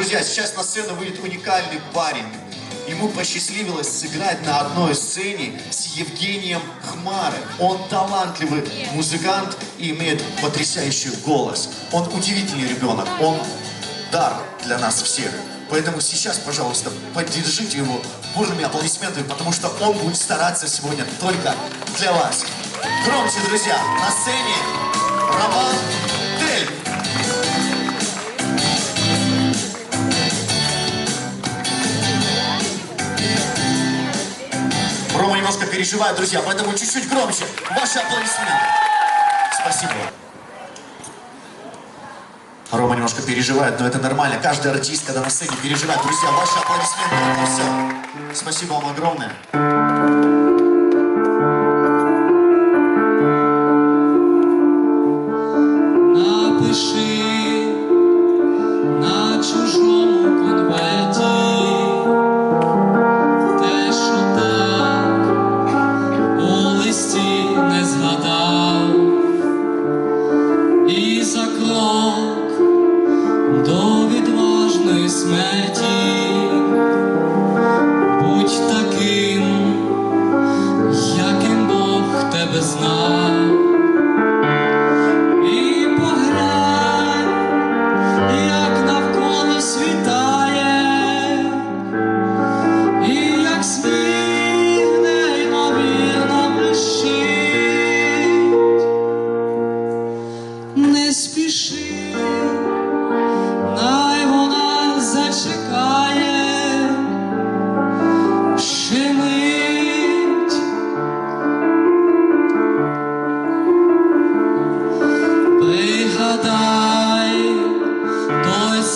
Друзья, сейчас на сцену выйдет уникальный парень. Ему посчастливилось сыграть на одной сцене с Евгением Хмары. Он талантливый музыкант и имеет потрясающий голос. Он удивительный ребенок. Он дар для нас всех. Поэтому сейчас, пожалуйста, поддержите его бурными аплодисментами, потому что он будет стараться сегодня только для вас. Громче, друзья, на сцене Роман немножко переживает, друзья, поэтому чуть-чуть громче. Ваши аплодисменты. Спасибо. Рома немножко переживает, но это нормально. Каждый артист, когда на сцене переживает. Друзья, ваши аплодисменты. Это все. Спасибо вам огромное. Напиши за крок до відважної смерті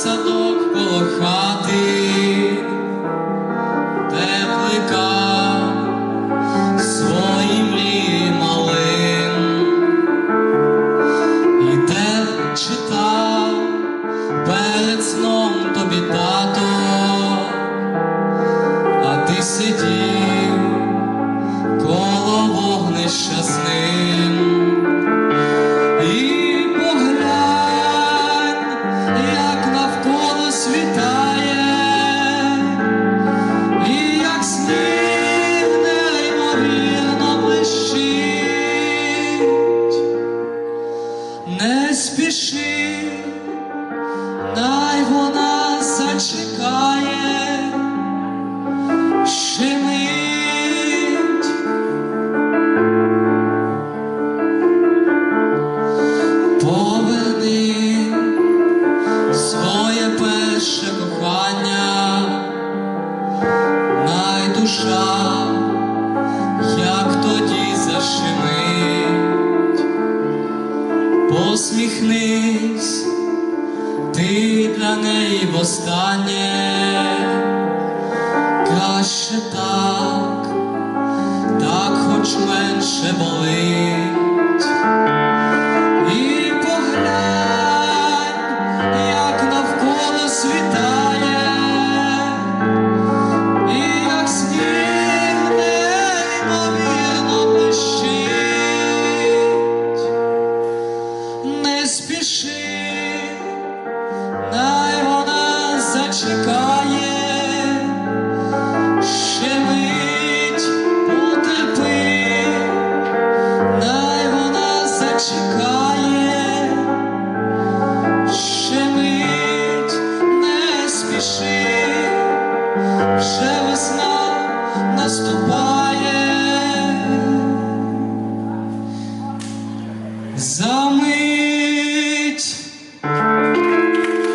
Садок коло хати, де плекав свої мрії малим, і де читав перед сном тобі тато, а ти сидів коло вогнища з ним. Душа, як тоді зашимить, посміхнись, ти для неї востаннє, краще так, так хоч менше болить.